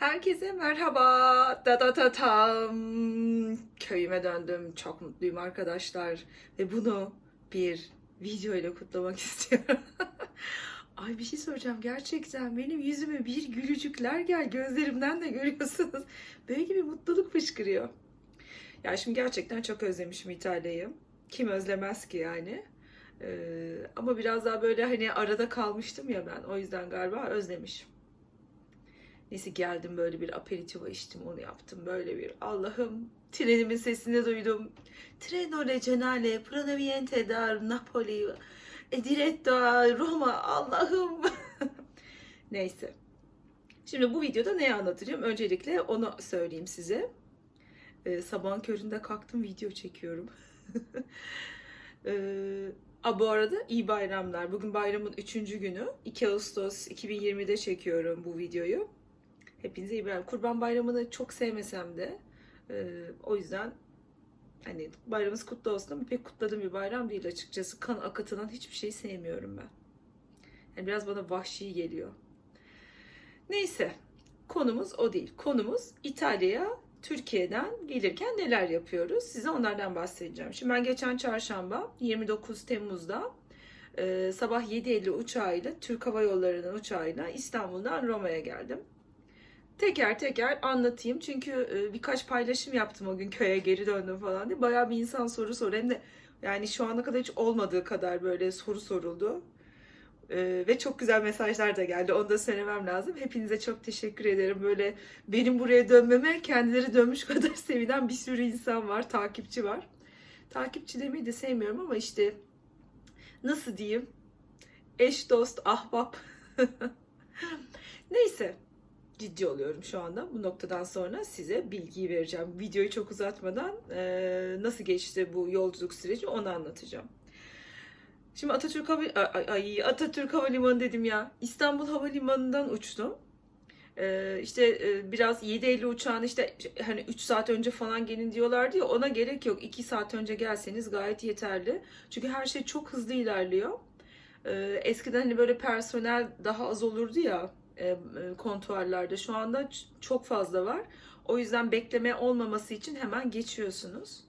Herkese merhaba. Da da da tam. Köyüme döndüm. Çok mutluyum arkadaşlar. Ve bunu bir video ile kutlamak istiyorum. Ay bir şey soracağım. Gerçekten benim yüzüme bir gülücükler gel. Gözlerimden de görüyorsunuz. Böyle bir mutluluk fışkırıyor. Ya şimdi gerçekten çok özlemişim İtalya'yı. Kim özlemez ki yani. Ee, ama biraz daha böyle hani arada kalmıştım ya ben. O yüzden galiba özlemişim. Neyse geldim böyle bir aperitivo içtim onu yaptım böyle bir Allah'ım trenimin sesini duydum. Treno regionale proveniente da Napoli e diretto Roma Allah'ım. Neyse. Şimdi bu videoda ne anlatacağım? Öncelikle onu söyleyeyim size. Ee, sabahın köründe kalktım video çekiyorum. ee, a, bu arada iyi bayramlar. Bugün bayramın 3. günü. 2 Ağustos 2020'de çekiyorum bu videoyu. Hepinize iyi bayram. Kurban Bayramı'nı çok sevmesem de e, o yüzden hani bayramımız kutlu olsun ama pek kutladığım bir bayram değil açıkçası. Kan akıtılan hiçbir şeyi sevmiyorum ben. Yani biraz bana vahşi geliyor. Neyse konumuz o değil. Konumuz İtalya'ya Türkiye'den gelirken neler yapıyoruz? Size onlardan bahsedeceğim. Şimdi ben geçen çarşamba 29 Temmuz'da e, sabah 7.50 uçağıyla Türk Hava Yolları'nın uçağıyla İstanbul'dan Roma'ya geldim teker teker anlatayım. Çünkü e, birkaç paylaşım yaptım o gün köye geri döndüm falan diye. Bayağı bir insan soru soru. Hem de yani şu ana kadar hiç olmadığı kadar böyle soru soruldu. E, ve çok güzel mesajlar da geldi. Onu da söylemem lazım. Hepinize çok teşekkür ederim. Böyle benim buraya dönmeme kendileri dönmüş kadar sevinen bir sürü insan var. Takipçi var. Takipçi demeyi de sevmiyorum ama işte nasıl diyeyim? Eş, dost, ahbap. Neyse ciddi oluyorum şu anda. Bu noktadan sonra size bilgiyi vereceğim. Videoyu çok uzatmadan e, nasıl geçti bu yolculuk süreci onu anlatacağım. Şimdi Atatürk Hava ay, Atatürk Havalimanı dedim ya. İstanbul Havalimanı'ndan uçtum. Ee, işte e, biraz 7.50 uçağın işte hani 3 saat önce falan gelin diyorlardı ya ona gerek yok. 2 saat önce gelseniz gayet yeterli. Çünkü her şey çok hızlı ilerliyor. Ee, eskiden hani böyle personel daha az olurdu ya kontuarlarda şu anda çok fazla var. O yüzden bekleme olmaması için hemen geçiyorsunuz.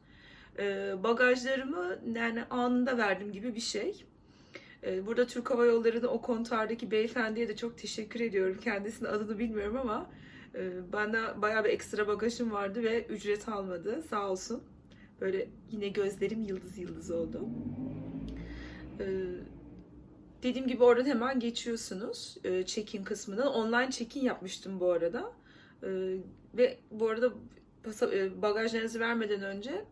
E, bagajlarımı yani anında verdim gibi bir şey. Burada Türk Hava Yolları'nda o kontuardaki beyefendiye de çok teşekkür ediyorum. Kendisinin adını bilmiyorum ama bana bayağı bir ekstra bagajım vardı ve ücret almadı. Sağ olsun. Böyle yine gözlerim yıldız yıldız oldu. Dediğim gibi oradan hemen geçiyorsunuz e, check-in kısmından. Online check-in yapmıştım bu arada. E, ve bu arada e, bagajlarınızı vermeden önce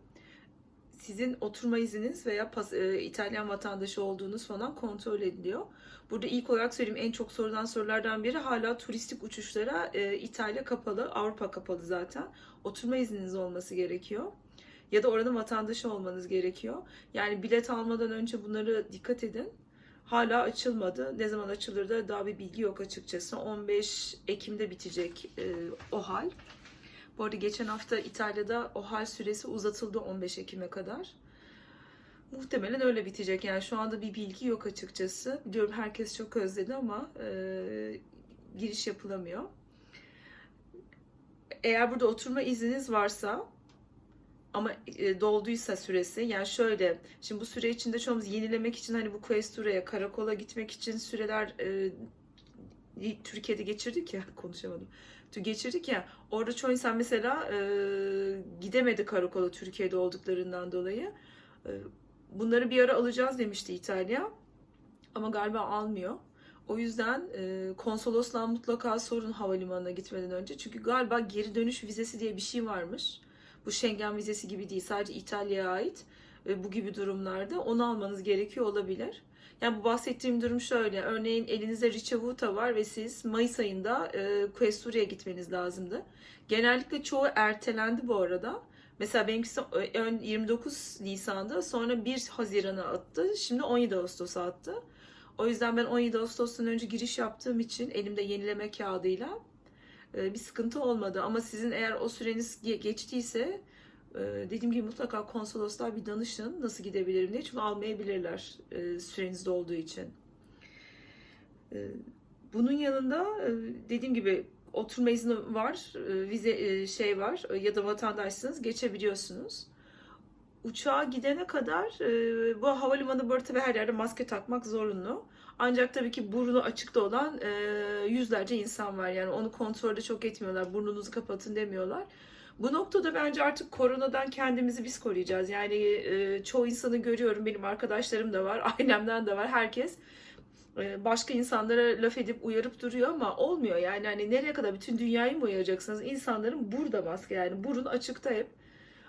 sizin oturma izniniz veya pas, e, İtalyan vatandaşı olduğunuz falan kontrol ediliyor. Burada ilk olarak söyleyeyim en çok sorulan sorulardan biri hala turistik uçuşlara e, İtalya kapalı, Avrupa kapalı zaten. Oturma izniniz olması gerekiyor. Ya da oranın vatandaşı olmanız gerekiyor. Yani bilet almadan önce bunları dikkat edin hala açılmadı. Ne zaman açılır da daha bir bilgi yok açıkçası. 15 Ekim'de bitecek e, o hal. Bu arada geçen hafta İtalya'da o hal süresi uzatıldı 15 Ekim'e kadar. Muhtemelen öyle bitecek. Yani şu anda bir bilgi yok açıkçası. Biliyorum herkes çok özledi ama e, giriş yapılamıyor. Eğer burada oturma izniniz varsa ama e, dolduysa süresi yani şöyle şimdi bu süre içinde çoğumuz yenilemek için hani bu Questura'ya karakola gitmek için süreler e, Türkiye'de geçirdik ya konuşamadım. Geçirdik ya orada çoğu insan mesela e, gidemedi karakola Türkiye'de olduklarından dolayı. E, bunları bir ara alacağız demişti İtalya ama galiba almıyor. O yüzden e, konsolosluğa mutlaka sorun havalimanına gitmeden önce. Çünkü galiba geri dönüş vizesi diye bir şey varmış bu Schengen vizesi gibi değil sadece İtalya'ya ait ve bu gibi durumlarda onu almanız gerekiyor olabilir. Yani bu bahsettiğim durum şöyle. Örneğin elinizde ricevuta var ve siz Mayıs ayında e, Questura'ya gitmeniz lazımdı. Genellikle çoğu ertelendi bu arada. Mesela benimkisi 29 Nisan'da sonra 1 Haziran'a attı. Şimdi 17 Ağustos'a attı. O yüzden ben 17 Ağustos'tan önce giriş yaptığım için elimde yenileme kağıdıyla e, bir sıkıntı olmadı. Ama sizin eğer o süreniz geçtiyse e, dediğim gibi mutlaka konsoloslar bir danışın nasıl gidebilirim diye. Çünkü almayabilirler e, sürenizde olduğu için. Bunun yanında dediğim gibi oturma izni var, e, vize e, şey var e, ya da vatandaşsınız geçebiliyorsunuz. Uçağa gidene kadar e, bu havalimanı arada tabii her yerde maske takmak zorunlu. Ancak tabii ki burnu açıkta olan e, yüzlerce insan var. Yani onu kontrolde çok etmiyorlar. Burnunuzu kapatın demiyorlar. Bu noktada bence artık koronadan kendimizi biz koruyacağız. Yani e, çoğu insanı görüyorum. Benim arkadaşlarım da var, ailemden de var. Herkes e, başka insanlara laf edip uyarıp duruyor ama olmuyor. Yani hani nereye kadar bütün dünyayı mı uyaracaksınız? İnsanların burada maske yani burun açıkta hep.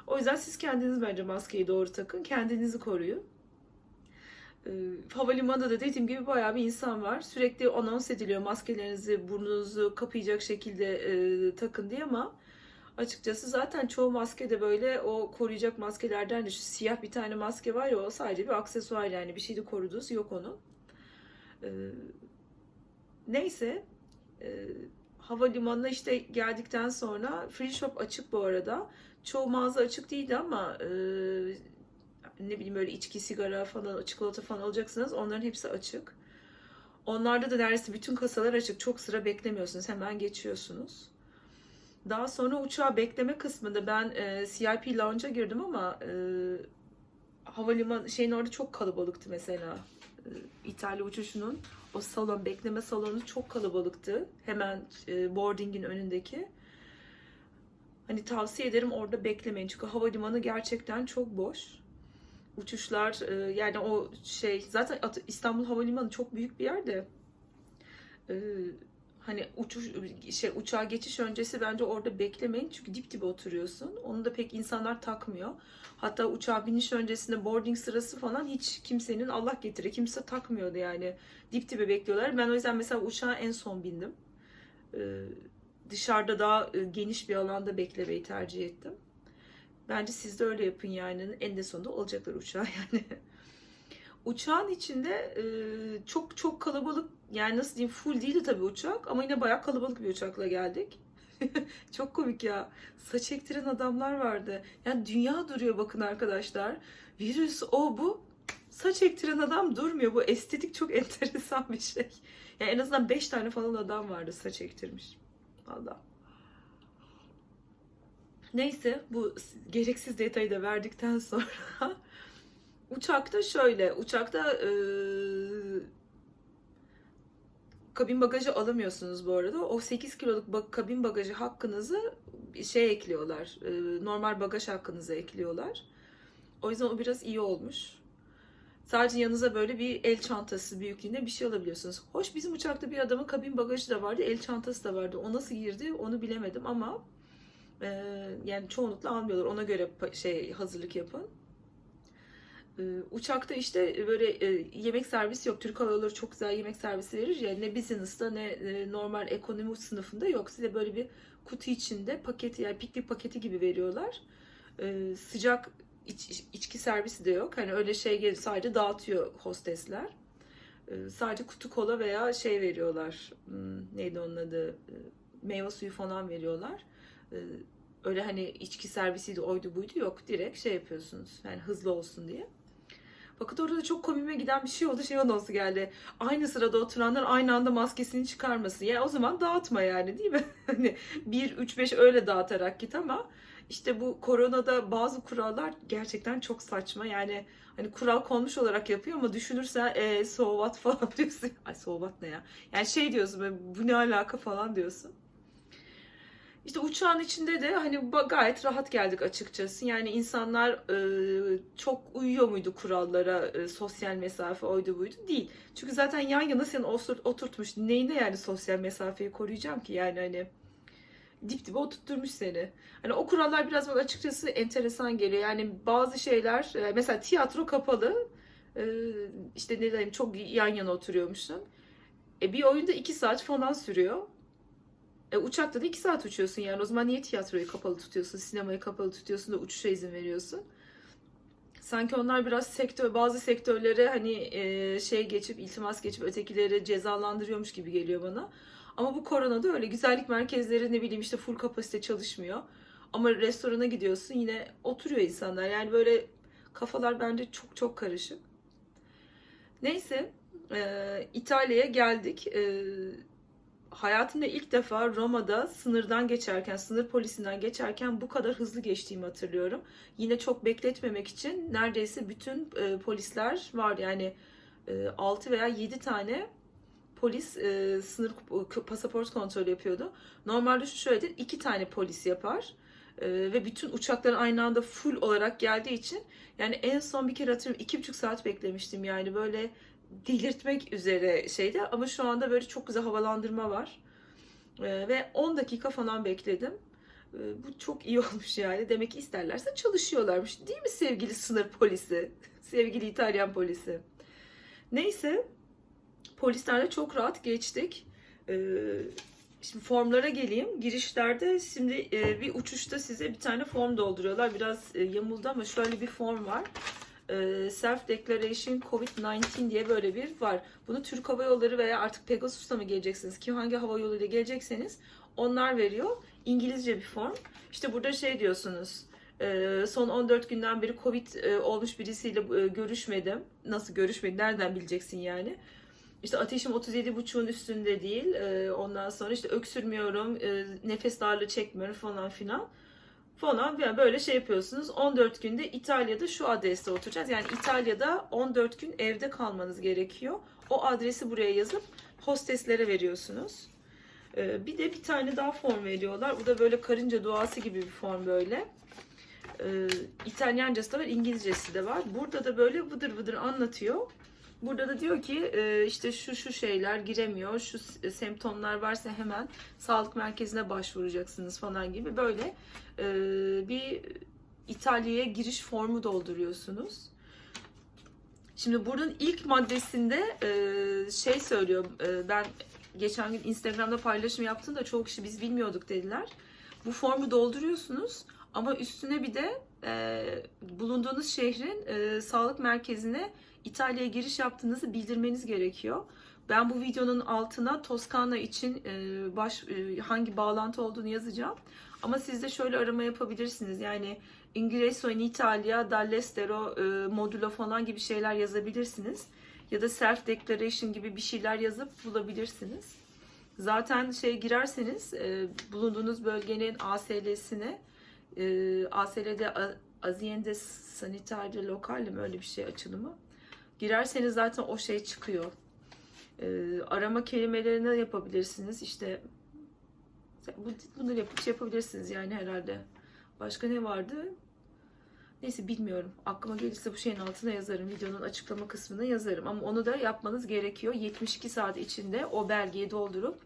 O yüzden siz kendiniz bence maskeyi doğru takın. Kendinizi koruyun. E, havalimanında da dediğim gibi bayağı bir insan var. Sürekli anons ediliyor maskelerinizi burnunuzu kapayacak şekilde e, takın diye ama açıkçası zaten çoğu maske de böyle o koruyacak maskelerden de şu siyah bir tane maske var ya o sadece bir aksesuar yani bir şeyde koruduğu yok onun. E, neyse e, havalimanına işte geldikten sonra free shop açık bu arada. Çoğu mağaza açık değildi ama e, ne bileyim böyle içki, sigara falan, çikolata falan alacaksınız. Onların hepsi açık. Onlarda da neredeyse bütün kasalar açık. Çok sıra beklemiyorsunuz. Hemen geçiyorsunuz. Daha sonra uçağa bekleme kısmında ben e, CIP lounge'a girdim ama e, havalimanı şeyin orada çok kalabalıktı mesela. E, İtalya uçuşunun o salon bekleme salonu çok kalabalıktı. Hemen e, boarding'in önündeki. Hani tavsiye ederim orada beklemeyin çünkü havalimanı gerçekten çok boş. Uçuşlar e, yani o şey zaten At- İstanbul Havalimanı çok büyük bir yerde. E, hani uçuş şey uçağa geçiş öncesi bence orada beklemeyin çünkü dip dibe oturuyorsun. Onu da pek insanlar takmıyor. Hatta uçağa biniş öncesinde boarding sırası falan hiç kimsenin Allah getire kimse takmıyordu yani. Dip dibe bekliyorlar. Ben o yüzden mesela uçağa en son bindim. Ee, dışarıda daha e, geniş bir alanda beklemeyi tercih ettim. Bence siz de öyle yapın yani. En de sonunda olacaklar uçağa yani. Uçağın içinde e, çok çok kalabalık yani nasıl diyeyim full değildi tabii uçak ama yine bayağı kalabalık bir uçakla geldik. çok komik ya. Saç ektiren adamlar vardı. Yani dünya duruyor bakın arkadaşlar. Virüs o bu. Saç ektiren adam durmuyor. Bu estetik çok enteresan bir şey. Yani en azından 5 tane falan adam vardı saç ektirmiş. Allah. Neyse bu gereksiz detayı da verdikten sonra uçakta şöyle uçakta e, kabin bagajı alamıyorsunuz bu arada. O 8 kiloluk ba- kabin bagajı hakkınızı şey ekliyorlar. E, normal bagaj hakkınızı ekliyorlar. O yüzden o biraz iyi olmuş. Sadece yanınıza böyle bir el çantası büyüklüğünde bir şey alabiliyorsunuz. Hoş bizim uçakta bir adamın kabin bagajı da vardı, el çantası da vardı. O nasıl girdi onu bilemedim ama e, yani çoğunlukla almıyorlar. Ona göre şey hazırlık yapın. E, uçakta işte böyle e, yemek servisi yok. Türk Hava Yolları çok güzel yemek servisi verir ya. Ne business'ta ne e, normal ekonomi sınıfında yok. Size böyle bir kutu içinde paketi yani piknik paketi gibi veriyorlar. E, sıcak iç, içki servisi de yok. Hani öyle şey gel- sadece dağıtıyor hostesler. Sadece kutu kola veya şey veriyorlar. Hmm, neydi onun adı? Meyve suyu falan veriyorlar. E, öyle hani içki servisiydi oydu buydu yok. Direkt şey yapıyorsunuz. Yani hızlı olsun diye. Fakat orada da çok komiğime giden bir şey oldu. Şey anonsu geldi. Aynı sırada oturanlar aynı anda maskesini çıkarmasın. Ya o zaman dağıtma yani değil mi? Hani 1, 3, 5 öyle dağıtarak git ama işte bu koronada bazı kurallar gerçekten çok saçma. Yani hani kural konmuş olarak yapıyor ama düşünürsen e, so what falan diyorsun. Ay so ne ya? Yani şey diyorsun bu ne alaka falan diyorsun. İşte uçağın içinde de hani gayet rahat geldik açıkçası. Yani insanlar e, çok uyuyor muydu kurallara, e, sosyal mesafe oydu buydu değil. Çünkü zaten yan yana seni oturtmuş. Neyine yani sosyal mesafeyi koruyacağım ki yani hani dip dibe oturtturmuş seni. Hani o kurallar biraz bana açıkçası enteresan geliyor. Yani bazı şeyler e, mesela tiyatro kapalı. E, işte ne diyeyim çok yan yana oturuyormuşsun. E, bir oyunda iki saat falan sürüyor. E, uçakta da 2 saat uçuyorsun yani. O zaman niye tiyatroyu kapalı tutuyorsun, sinemayı kapalı tutuyorsun da uçuşa izin veriyorsun? Sanki onlar biraz sektör, bazı sektörlere hani e, şey geçip, iltimas geçip ötekileri cezalandırıyormuş gibi geliyor bana. Ama bu koronada öyle. Güzellik merkezleri ne bileyim işte full kapasite çalışmıyor. Ama restorana gidiyorsun yine oturuyor insanlar. Yani böyle kafalar bence çok çok karışık. Neyse, e, İtalya'ya geldik. E, hayatımda ilk defa Roma'da sınırdan geçerken, sınır polisinden geçerken bu kadar hızlı geçtiğimi hatırlıyorum. Yine çok bekletmemek için neredeyse bütün e, polisler var. Yani e, 6 veya 7 tane polis e, sınır k- pasaport kontrolü yapıyordu. Normalde şu şöyledir. iki tane polis yapar. E, ve bütün uçakların aynı anda full olarak geldiği için yani en son bir kere hatırlıyorum iki buçuk saat beklemiştim yani böyle delirtmek üzere şeyde ama şu anda böyle çok güzel havalandırma var. Ee, ve 10 dakika falan bekledim. Ee, bu çok iyi olmuş yani. Demek ki isterlerse çalışıyorlarmış. Değil mi sevgili sınır polisi? Sevgili İtalyan polisi. Neyse polislerle çok rahat geçtik. Ee, şimdi formlara geleyim. Girişlerde şimdi e, bir uçuşta size bir tane form dolduruyorlar. Biraz e, yamuldu ama şöyle bir form var. Ee, Self Declaration COVID-19 diye böyle bir var. Bunu Türk Hava Yolları veya artık Pegasus'ta mı geleceksiniz? Kim hangi hava yoluyla gelecekseniz onlar veriyor. İngilizce bir form. İşte burada şey diyorsunuz. e, Son 14 günden beri Covid e, olmuş birisiyle e, görüşmedim. Nasıl görüşmedim? Nereden bileceksin yani? İşte ateşim 37.5'un üstünde değil. E, Ondan sonra işte öksürmüyorum, e, nefes darlığı çekmiyorum falan filan falan yani böyle şey yapıyorsunuz. 14 günde İtalya'da şu adreste oturacağız. Yani İtalya'da 14 gün evde kalmanız gerekiyor. O adresi buraya yazıp hosteslere veriyorsunuz. Ee, bir de bir tane daha form veriyorlar. Bu da böyle karınca duası gibi bir form böyle. Ee, İtalyancası da var, İngilizcesi de var. Burada da böyle vıdır vıdır anlatıyor. Burada da diyor ki e, işte şu şu şeyler giremiyor, şu s- semptomlar varsa hemen sağlık merkezine başvuracaksınız falan gibi böyle e, bir İtalya'ya giriş formu dolduruyorsunuz. Şimdi bunun ilk maddesinde e, şey söylüyor, e, ben geçen gün Instagram'da paylaşım yaptım da çoğu kişi biz bilmiyorduk dediler. Bu formu dolduruyorsunuz ama üstüne bir de e, bulunduğunuz şehrin e, sağlık merkezine İtalya'ya giriş yaptığınızı bildirmeniz gerekiyor. Ben bu videonun altına Toskana için e, baş e, hangi bağlantı olduğunu yazacağım. Ama siz de şöyle arama yapabilirsiniz. Yani Ingresso in Italia, dall'estero, e, modulo falan gibi şeyler yazabilirsiniz. Ya da self declaration gibi bir şeyler yazıp bulabilirsiniz. Zaten şey girerseniz e, bulunduğunuz bölgenin ASL'sine ASL'de Aziende Sanitaria Locale mi öyle bir şey açılımı. Girerseniz zaten o şey çıkıyor. E, arama kelimelerini yapabilirsiniz. İşte bu, bunları yapıp şey yapabilirsiniz yani herhalde. Başka ne vardı? Neyse bilmiyorum. Aklıma gelirse bu şeyin altına yazarım. Videonun açıklama kısmına yazarım. Ama onu da yapmanız gerekiyor. 72 saat içinde o belgeyi doldurup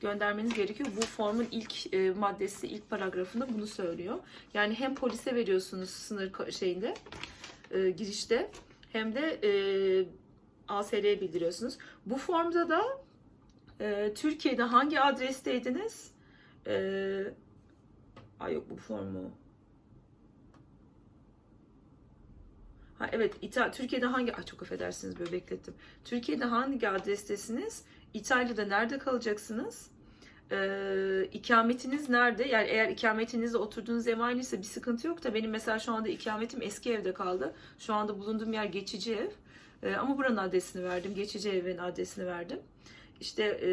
göndermeniz gerekiyor. Bu formun ilk e, maddesi, ilk paragrafında bunu söylüyor. Yani hem polise veriyorsunuz sınır şeyinde, e, girişte hem de e, ASL'ye bildiriyorsunuz. Bu formda da e, Türkiye'de hangi adresteydiniz? E, ay yok bu formu. Ha evet İta Türkiye'de hangi ay çok affedersiniz böyle beklettim. Türkiye'de hangi adrestesiniz? İtalya'da nerede kalacaksınız? Ee, ikametiniz nerede? Yani eğer ikametinizde oturduğunuz ev aynıysa bir sıkıntı yok da benim mesela şu anda ikametim eski evde kaldı. Şu anda bulunduğum yer geçici ev. Ee, ama buranın adresini verdim. Geçici evin adresini verdim. İşte e,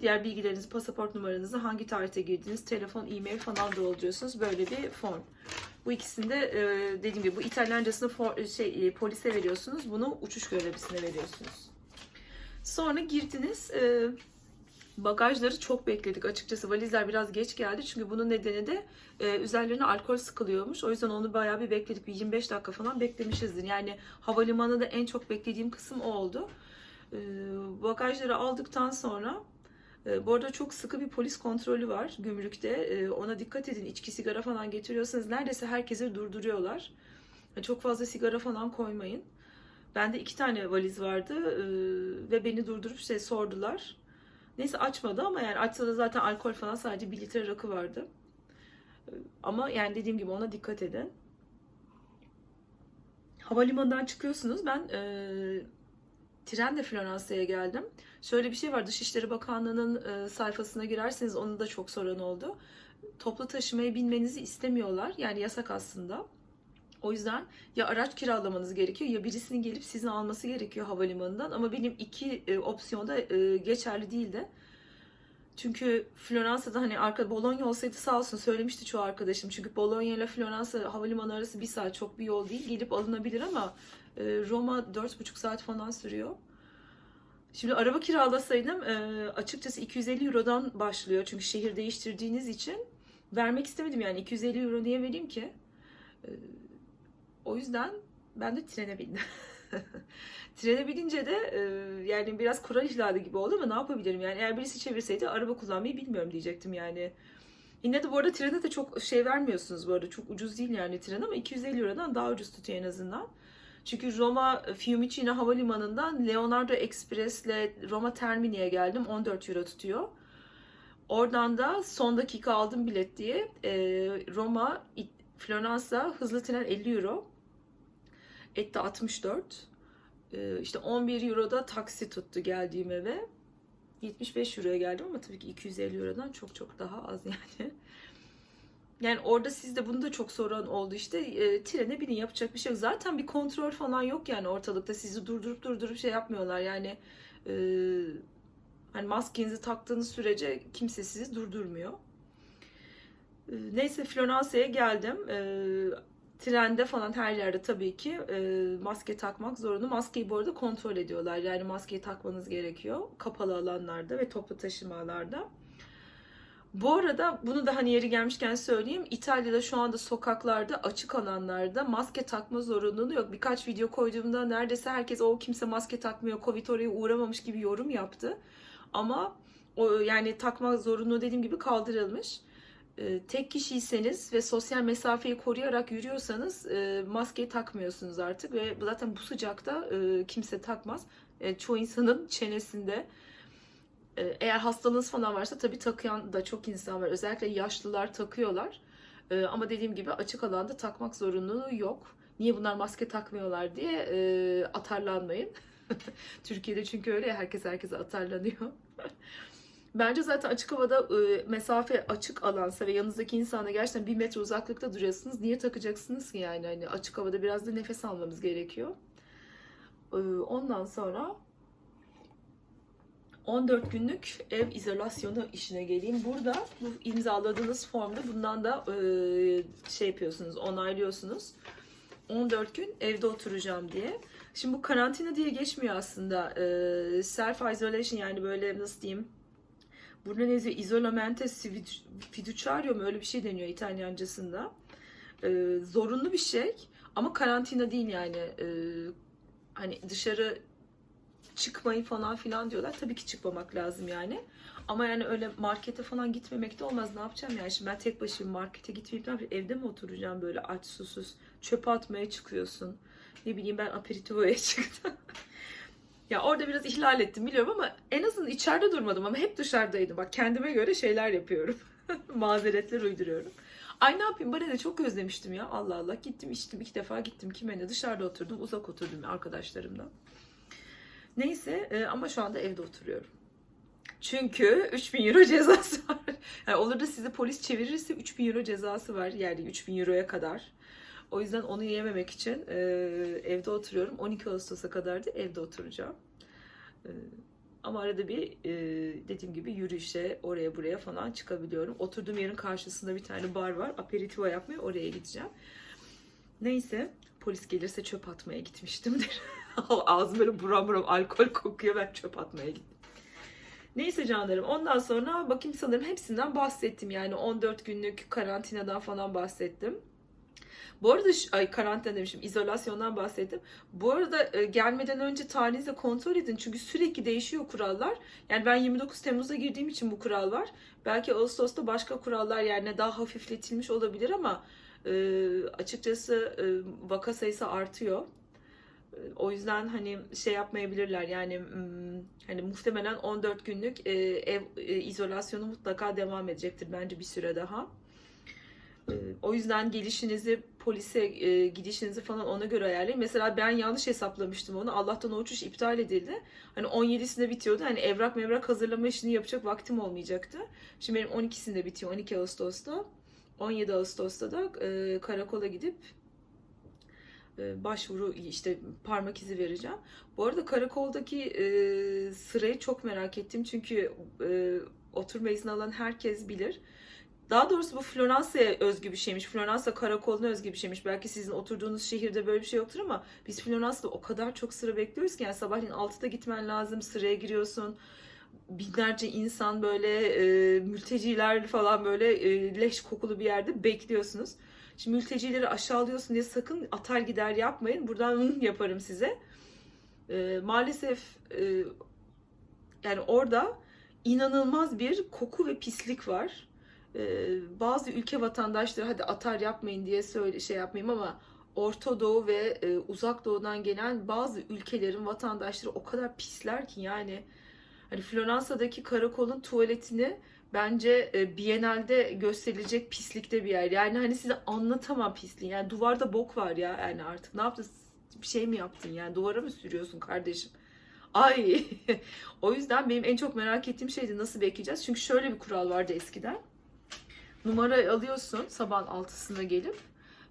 diğer bilgilerinizi, pasaport numaranızı, hangi tarihte girdiğiniz, telefon, e-mail falan dolduruyorsunuz. Böyle bir form. Bu ikisini de e, dediğim gibi bu İtalyancasını for, şey, e, polise veriyorsunuz. Bunu uçuş görevlisine veriyorsunuz. Sonra girdiniz. E, bagajları çok bekledik açıkçası. Valizler biraz geç geldi. Çünkü bunun nedeni de e, üzerlerine alkol sıkılıyormuş. O yüzden onu bayağı bir bekledik. Bir 25 dakika falan beklemişizdir. Yani havalimanında en çok beklediğim kısım o oldu. E, bagajları aldıktan sonra e, bu arada çok sıkı bir polis kontrolü var gümrükte. E, ona dikkat edin. İçki sigara falan getiriyorsanız neredeyse herkesi durduruyorlar. E, çok fazla sigara falan koymayın. Bende iki tane valiz vardı e, ve beni durdurup şey sordular. Neyse açmadı ama yani açsa da zaten alkol falan sadece bir litre rakı vardı. Ama yani dediğim gibi ona dikkat edin. Havalimanından çıkıyorsunuz. Ben e, trenle Floransa'ya geldim. Şöyle bir şey var. Dışişleri Bakanlığı'nın e, sayfasına girerseniz onu da çok soran oldu. Toplu taşımaya binmenizi istemiyorlar. Yani yasak aslında. O yüzden ya araç kiralamanız gerekiyor ya birisinin gelip sizin alması gerekiyor havalimanından. Ama benim iki e, opsiyonda e, geçerli değildi. Çünkü Floransa'da hani arka Bologna olsaydı sağ olsun söylemişti çoğu arkadaşım. Çünkü Bologna ile Floransa havalimanı arası bir saat çok bir yol değil. Gelip alınabilir ama e, Roma 4,5 saat falan sürüyor. Şimdi araba kiralasaydım e, açıkçası 250 Euro'dan başlıyor. Çünkü şehir değiştirdiğiniz için vermek istemedim yani 250 Euro niye vereyim ki? E, o yüzden ben de trene bindim. trene binince de e, yani biraz kural ihlali gibi oldu ama ne yapabilirim yani eğer birisi çevirseydi araba kullanmayı bilmiyorum diyecektim yani. Yine de bu arada trene de çok şey vermiyorsunuz bu arada çok ucuz değil yani tren ama 250 Euro'dan daha ucuz tutuyor en azından. Çünkü Roma Fiumicino Havalimanı'ndan Leonardo Express'le Roma Termini'ye geldim 14 Euro tutuyor. Oradan da son dakika aldım bilet diye e, Roma Floransa hızlı tren 50 Euro. Etti 64. Ee, işte 11 Euro'da taksi tuttu geldiğim eve. 75 Euro'ya geldim ama tabii ki 250 Euro'dan çok çok daha az yani. Yani orada sizde bunu da çok soran oldu işte e, trene binin yapacak bir şey yok. Zaten bir kontrol falan yok yani ortalıkta sizi durdurup durdurup şey yapmıyorlar yani e, hani maskenizi taktığınız sürece kimse sizi durdurmuyor. E, neyse Floransa'ya geldim. E, trende falan her yerde tabii ki e, maske takmak zorunlu. Maskeyi bu arada kontrol ediyorlar. Yani maskeyi takmanız gerekiyor. Kapalı alanlarda ve toplu taşımalarda. Bu arada bunu da hani yeri gelmişken söyleyeyim. İtalya'da şu anda sokaklarda açık alanlarda maske takma zorunluluğu yok. Birkaç video koyduğumda neredeyse herkes o kimse maske takmıyor, Covid oraya uğramamış gibi yorum yaptı. Ama o yani takma zorunluluğu dediğim gibi kaldırılmış tek kişiyseniz ve sosyal mesafeyi koruyarak yürüyorsanız e, maskeyi takmıyorsunuz artık ve zaten bu sıcakta e, kimse takmaz. E, çoğu insanın çenesinde e, eğer hastalığınız falan varsa tabii takıyan da çok insan var. Özellikle yaşlılar takıyorlar. E, ama dediğim gibi açık alanda takmak zorunluluğu yok. Niye bunlar maske takmıyorlar diye e, atarlanmayın. Türkiye'de çünkü öyle ya herkes herkese atarlanıyor. Bence zaten açık havada e, mesafe açık alansa ve yanınızdaki insanla gerçekten bir metre uzaklıkta duruyorsunuz. Niye takacaksınız ki yani? Hani açık havada biraz da nefes almamız gerekiyor. E, ondan sonra 14 günlük ev izolasyonu işine geleyim. Burada bu imzaladığınız formda bundan da e, şey yapıyorsunuz, onaylıyorsunuz. 14 gün evde oturacağım diye. Şimdi bu karantina diye geçmiyor aslında. E, self isolation yani böyle nasıl diyeyim? Yazıyor? Isolamente fiduciario mu? Öyle bir şey deniyor İtalyancasında. Ee, zorunlu bir şey ama karantina değil yani. Ee, hani dışarı çıkmayın falan filan diyorlar. Tabii ki çıkmamak lazım yani. Ama yani öyle markete falan gitmemek de olmaz. Ne yapacağım yani? Şimdi ben tek başıma markete gitmeyip ne yapayım? Evde mi oturacağım böyle aç susuz? Çöpe atmaya çıkıyorsun. Ne bileyim ben aperitivoya çıktım. Ya orada biraz ihlal ettim biliyorum ama en azından içeride durmadım ama hep dışarıdaydım. Bak kendime göre şeyler yapıyorum. Mazeretler uyduruyorum. Ay ne yapayım bana ne çok özlemiştim ya Allah Allah. Gittim içtim iki defa gittim kime ne dışarıda oturdum uzak oturdum arkadaşlarımla. Neyse e, ama şu anda evde oturuyorum. Çünkü 3000 euro cezası var. Yani olur da sizi polis çevirirse 3000 euro cezası var. Yani 3000 euroya kadar. O yüzden onu yememek için e, evde oturuyorum. 12 Ağustos'a kadar da evde oturacağım. E, ama arada bir e, dediğim gibi yürüyüşe oraya buraya falan çıkabiliyorum. Oturduğum yerin karşısında bir tane bar var. Aperitivo yapmaya oraya gideceğim. Neyse polis gelirse çöp atmaya gitmiştimdir. Ağzım böyle buram buram alkol kokuyor ben çöp atmaya gittim. Neyse canlarım ondan sonra bakayım sanırım hepsinden bahsettim. Yani 14 günlük karantinadan falan bahsettim. Bu arada ay karantina demişim, izolasyondan bahsettim. Bu arada e, gelmeden önce tarihinizi kontrol edin çünkü sürekli değişiyor kurallar. Yani ben 29 Temmuz'da girdiğim için bu kural var. Belki Ağustos'ta başka kurallar yani daha hafifletilmiş olabilir ama e, açıkçası e, vaka sayısı artıyor. E, o yüzden hani şey yapmayabilirler yani hmm, hani muhtemelen 14 günlük e, ev e, izolasyonu mutlaka devam edecektir bence bir süre daha. O yüzden gelişinizi, polise e, gidişinizi falan ona göre ayarlayın. Mesela ben yanlış hesaplamıştım onu. Allah'tan o uçuş iptal edildi. Hani 17'sinde bitiyordu. Hani evrak mevrak hazırlama işini yapacak vaktim olmayacaktı. Şimdi benim 12'sinde bitiyor. 12 Ağustos'ta. 17 Ağustos'ta da e, karakola gidip e, başvuru işte parmak izi vereceğim. Bu arada karakoldaki e, sırayı çok merak ettim çünkü e, oturma izni alan herkes bilir. Daha doğrusu bu Floransa'ya özgü bir şeymiş. Floransa karakoluna özgü bir şeymiş. Belki sizin oturduğunuz şehirde böyle bir şey yoktur ama biz Floransa'da o kadar çok sıra bekliyoruz ki yani sabahleyin 6'da gitmen lazım. Sıraya giriyorsun. Binlerce insan böyle e, mülteciler falan böyle e, leş kokulu bir yerde bekliyorsunuz. Şimdi mültecileri aşağılıyorsun diye sakın atar gider yapmayın. Buradan yaparım size. E, maalesef e, yani orada inanılmaz bir koku ve pislik var. Ee, bazı ülke vatandaşları hadi atar yapmayın diye söyle şey yapmayayım ama Orta Doğu ve e, Uzak Doğu'dan gelen bazı ülkelerin vatandaşları o kadar pisler ki yani hani Floransa'daki karakolun tuvaletini bence e, Biennale'de gösterilecek pislikte bir yer. Yani hani size anlatamam pisliği. Yani duvarda bok var ya yani artık ne yaptın? Bir şey mi yaptın yani duvara mı sürüyorsun kardeşim? Ay o yüzden benim en çok merak ettiğim şeydi nasıl bekleyeceğiz? Çünkü şöyle bir kural vardı eskiden. Numara alıyorsun sabahın altısında gelip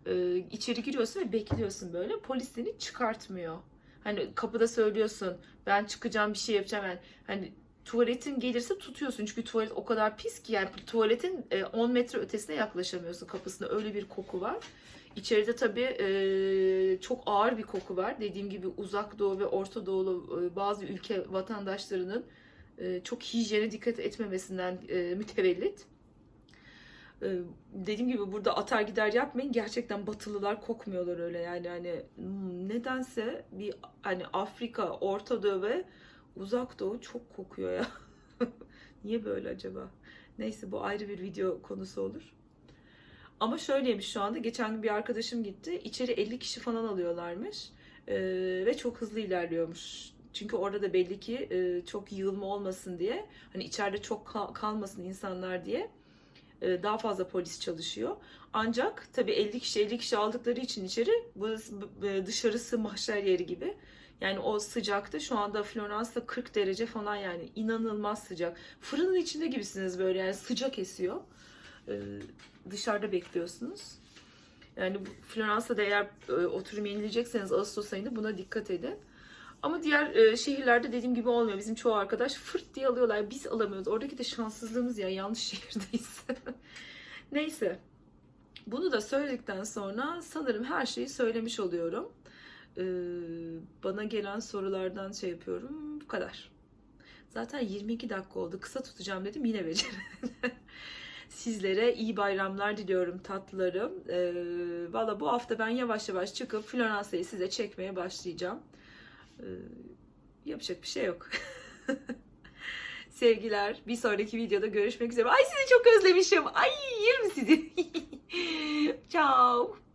e, içeri giriyorsun ve bekliyorsun böyle. Polis seni çıkartmıyor. Hani kapıda söylüyorsun ben çıkacağım bir şey yapacağım. Yani hani tuvaletin gelirse tutuyorsun. Çünkü tuvalet o kadar pis ki yani tuvaletin e, 10 metre ötesine yaklaşamıyorsun kapısında. Öyle bir koku var. İçeride tabii e, çok ağır bir koku var. Dediğim gibi uzak doğu ve orta doğulu e, bazı ülke vatandaşlarının e, çok hijyene dikkat etmemesinden e, mütevellit. E, dediğim gibi burada atar gider yapmayın. Gerçekten batılılar kokmuyorlar öyle yani hani hmm, nedense bir hani Afrika, Orta Doğu ve Uzak Doğu çok kokuyor ya. Niye böyle acaba? Neyse bu ayrı bir video konusu olur. Ama şöyleymiş şu anda. Geçen gün bir arkadaşım gitti. İçeri 50 kişi falan alıyorlarmış. Ee, ve çok hızlı ilerliyormuş. Çünkü orada da belli ki e, çok yığılma olmasın diye. Hani içeride çok kal- kalmasın insanlar diye. E, daha fazla polis çalışıyor. Ancak tabii 50 kişi 50 kişi aldıkları için içeri dışarısı mahşer yeri gibi. Yani o sıcakta şu anda Floransa 40 derece falan yani inanılmaz sıcak. Fırının içinde gibisiniz böyle yani sıcak esiyor. Ee, dışarıda bekliyorsunuz. Yani Floransa'da eğer e, oturum yenileyecekseniz Ağustos ayında buna dikkat edin. Ama diğer e, şehirlerde dediğim gibi olmuyor. Bizim çoğu arkadaş fırt diye alıyorlar. Biz alamıyoruz. Oradaki de şanssızlığımız ya yanlış şehirdeyiz. Neyse. Bunu da söyledikten sonra sanırım her şeyi söylemiş oluyorum. Ee, bana gelen sorulardan şey yapıyorum. Bu kadar. Zaten 22 dakika oldu. Kısa tutacağım dedim yine beceremedim. Sizlere iyi bayramlar diliyorum tatlılarım. Ee, Valla bu hafta ben yavaş yavaş çıkıp Floransa'yı size çekmeye başlayacağım. Ee, yapacak bir şey yok. Sevgiler. Bir sonraki videoda görüşmek üzere. Ay sizi çok özlemişim. Ay yerim sizi. Ciao.